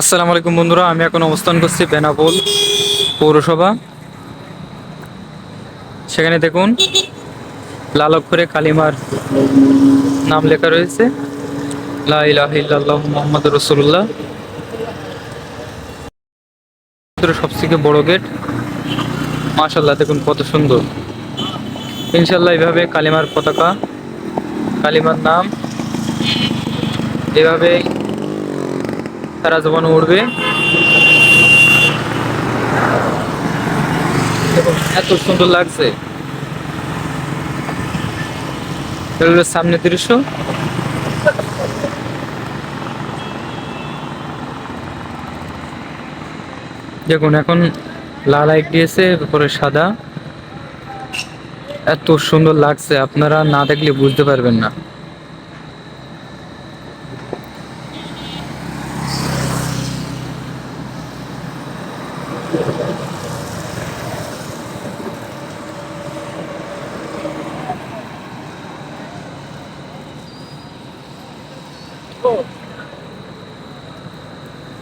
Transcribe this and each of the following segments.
আসসালামু আলাইকুম বন্ধুরা, আমি এখন অবস্থান করছি বেনাপোল পৌরসভা। সেখানে দেখুন লাল অক্ষরে কালিমার নাম লেখা রয়েছে। মুহাম্মাদুর রাসূলুল্লাহ। সবথেকে বড় গেট। মাশাল্লাহ দেখুন কত সুন্দর। ইনশাল্লাহ এইভাবে কালিমার পতাকা, কালিমার নাম এভাবে সারা জীবন উঠবে এত সুন্দর লাগছে। সামনের দৃশ্য। দেখুন, এখন লাল লাইট দিয়েছে, উপরে সাদা। এত সুন্দর লাগছে, আপনারা না দেখলে বুঝতে পারবেন না।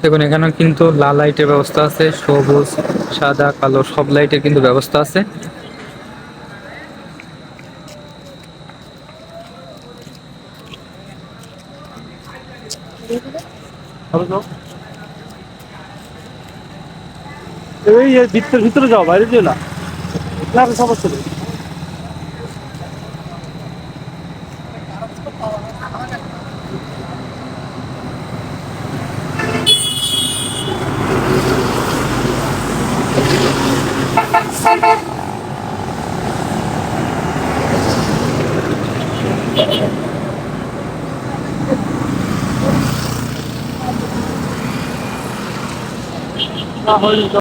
দেখুন এখানে কিন্তু লাল লাইটের ব্যবস্থা আছে, সবুজ, সাদা, কালো, সব লাইটের কিন্তু ব্যবস্থা আছে। এই এর ভিতরে যাও বাইরে যেও না। না সমস্যা নেই। না হয়নি।